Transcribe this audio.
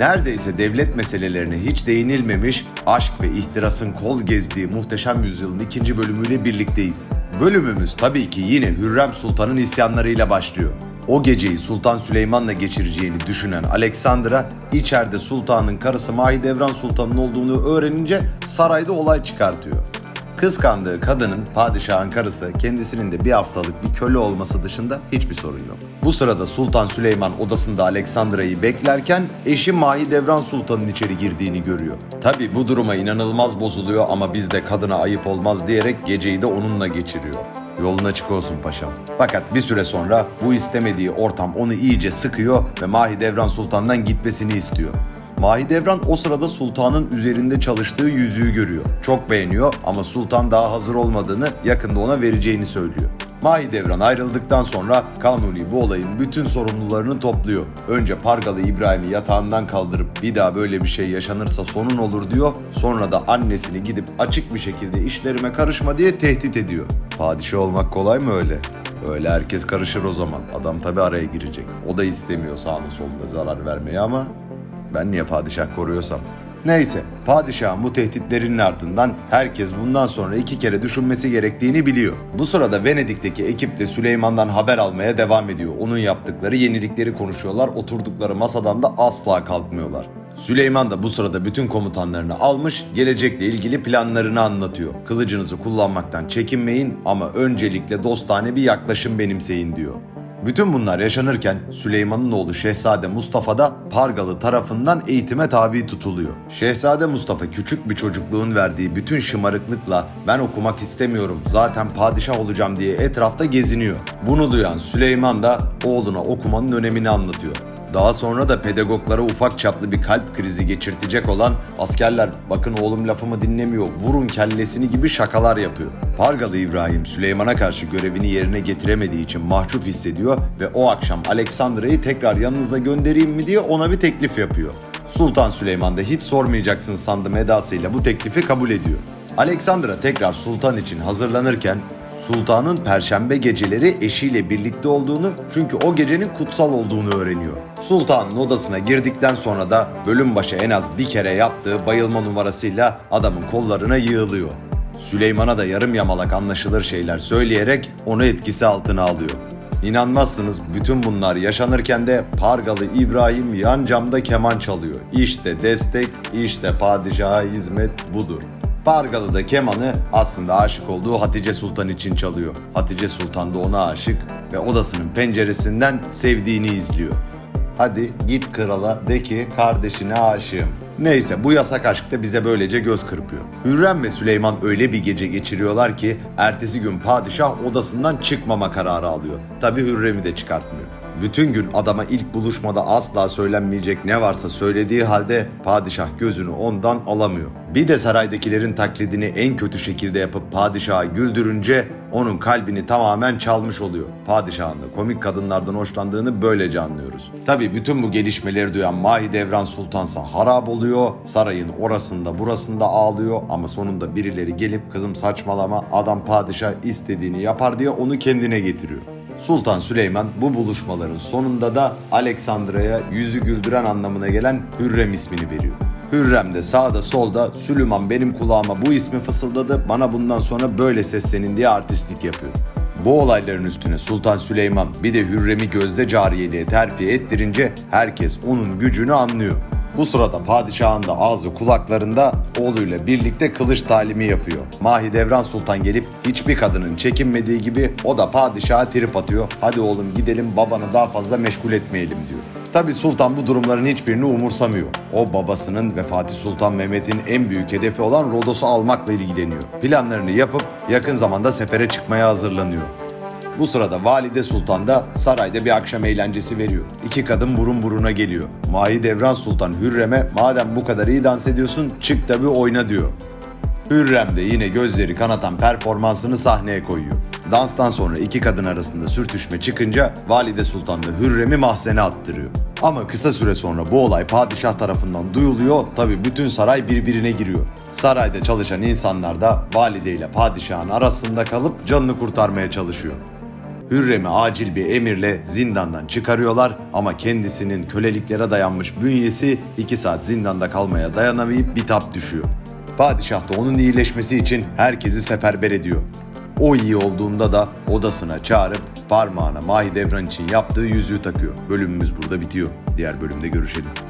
neredeyse devlet meselelerine hiç değinilmemiş, aşk ve ihtirasın kol gezdiği muhteşem yüzyılın ikinci bölümüyle birlikteyiz. Bölümümüz tabii ki yine Hürrem Sultan'ın isyanlarıyla başlıyor. O geceyi Sultan Süleyman'la geçireceğini düşünen Aleksandra, içeride sultanın karısı Mahidevran Sultan'ın olduğunu öğrenince sarayda olay çıkartıyor. Kıskandığı kadının padişahın karısı kendisinin de bir haftalık bir köle olması dışında hiçbir sorun yok. Bu sırada Sultan Süleyman odasında Aleksandra'yı beklerken eşi Mahidevran Sultan'ın içeri girdiğini görüyor. Tabi bu duruma inanılmaz bozuluyor ama bizde kadına ayıp olmaz diyerek geceyi de onunla geçiriyor. Yolun açık olsun paşam. Fakat bir süre sonra bu istemediği ortam onu iyice sıkıyor ve Mahidevran Sultan'dan gitmesini istiyor. Mahidevran o sırada sultanın üzerinde çalıştığı yüzüğü görüyor. Çok beğeniyor ama sultan daha hazır olmadığını yakında ona vereceğini söylüyor. Mahidevran ayrıldıktan sonra Kanuni bu olayın bütün sorumlularını topluyor. Önce Pargalı İbrahim'i yatağından kaldırıp bir daha böyle bir şey yaşanırsa sonun olur diyor. Sonra da annesini gidip açık bir şekilde işlerime karışma diye tehdit ediyor. Padişah olmak kolay mı öyle? Öyle herkes karışır o zaman. Adam tabi araya girecek. O da istemiyor sağına soluna zarar vermeyi ama ben niye padişah koruyorsam. Neyse, padişahın bu tehditlerinin ardından herkes bundan sonra iki kere düşünmesi gerektiğini biliyor. Bu sırada Venedik'teki ekip de Süleyman'dan haber almaya devam ediyor. Onun yaptıkları yenilikleri konuşuyorlar, oturdukları masadan da asla kalkmıyorlar. Süleyman da bu sırada bütün komutanlarını almış, gelecekle ilgili planlarını anlatıyor. Kılıcınızı kullanmaktan çekinmeyin ama öncelikle dostane bir yaklaşım benimseyin diyor. Bütün bunlar yaşanırken Süleyman'ın oğlu Şehzade Mustafa da Pargalı tarafından eğitime tabi tutuluyor. Şehzade Mustafa küçük bir çocukluğun verdiği bütün şımarıklıkla ben okumak istemiyorum zaten padişah olacağım diye etrafta geziniyor. Bunu duyan Süleyman da oğluna okumanın önemini anlatıyor. Daha sonra da pedagoglara ufak çaplı bir kalp krizi geçirtecek olan askerler bakın oğlum lafımı dinlemiyor vurun kellesini gibi şakalar yapıyor. Pargalı İbrahim Süleyman'a karşı görevini yerine getiremediği için mahcup hissediyor ve o akşam Aleksandra'yı tekrar yanınıza göndereyim mi diye ona bir teklif yapıyor. Sultan Süleyman da hiç sormayacaksın sandım edasıyla bu teklifi kabul ediyor. Alexandra tekrar sultan için hazırlanırken Sultanın perşembe geceleri eşiyle birlikte olduğunu çünkü o gecenin kutsal olduğunu öğreniyor. Sultanın odasına girdikten sonra da bölüm başı en az bir kere yaptığı bayılma numarasıyla adamın kollarına yığılıyor. Süleyman'a da yarım yamalak anlaşılır şeyler söyleyerek onu etkisi altına alıyor. İnanmazsınız bütün bunlar yaşanırken de Pargalı İbrahim yan camda keman çalıyor. İşte destek, işte padişaha hizmet budur. Pargalı da kemanı aslında aşık olduğu Hatice Sultan için çalıyor. Hatice Sultan da ona aşık ve odasının penceresinden sevdiğini izliyor. Hadi git krala de ki kardeşine aşığım. Neyse bu yasak aşk da bize böylece göz kırpıyor. Hürrem ve Süleyman öyle bir gece geçiriyorlar ki ertesi gün padişah odasından çıkmama kararı alıyor. Tabi Hürrem'i de çıkartmıyor. Bütün gün adama ilk buluşmada asla söylenmeyecek ne varsa söylediği halde padişah gözünü ondan alamıyor. Bir de saraydakilerin taklidini en kötü şekilde yapıp padişaha güldürünce onun kalbini tamamen çalmış oluyor. Padişahın da komik kadınlardan hoşlandığını böylece anlıyoruz. Tabi bütün bu gelişmeleri duyan Mahidevran Sultansa harap oluyor. Sarayın orasında burasında ağlıyor ama sonunda birileri gelip kızım saçmalama adam padişah istediğini yapar diye onu kendine getiriyor. Sultan Süleyman bu buluşmaların sonunda da Aleksandra'ya yüzü güldüren anlamına gelen Hürrem ismini veriyor. Hürrem de sağda solda Süleyman benim kulağıma bu ismi fısıldadı bana bundan sonra böyle seslenin diye artistlik yapıyor. Bu olayların üstüne Sultan Süleyman bir de Hürrem'i gözde cariyeliğe terfi ettirince herkes onun gücünü anlıyor. Bu sırada padişahın da ağzı kulaklarında oğluyla birlikte kılıç talimi yapıyor. Mahidevran Sultan gelip hiçbir kadının çekinmediği gibi o da padişaha trip atıyor. Hadi oğlum gidelim babanı daha fazla meşgul etmeyelim diyor. Tabi Sultan bu durumların hiçbirini umursamıyor. O babasının ve Fatih Sultan Mehmet'in en büyük hedefi olan Rodos'u almakla ilgileniyor. Planlarını yapıp yakın zamanda sefere çıkmaya hazırlanıyor. Bu sırada Valide Sultan da sarayda bir akşam eğlencesi veriyor. İki kadın burun buruna geliyor. Mahidevran Sultan Hürrem'e madem bu kadar iyi dans ediyorsun çık da bir oyna diyor. Hürrem de yine gözleri kanatan performansını sahneye koyuyor. Danstan sonra iki kadın arasında sürtüşme çıkınca Valide Sultan da Hürrem'i mahzene attırıyor. Ama kısa süre sonra bu olay padişah tarafından duyuluyor. Tabi bütün saray birbirine giriyor. Sarayda çalışan insanlar da valide ile padişahın arasında kalıp canını kurtarmaya çalışıyor. Hürrem'i acil bir emirle zindandan çıkarıyorlar ama kendisinin köleliklere dayanmış bünyesi 2 saat zindanda kalmaya dayanamayıp bitap düşüyor. Padişah da onun iyileşmesi için herkesi seferber ediyor. O iyi olduğunda da odasına çağırıp parmağına Mahidevran için yaptığı yüzüğü takıyor. Bölümümüz burada bitiyor. Diğer bölümde görüşelim.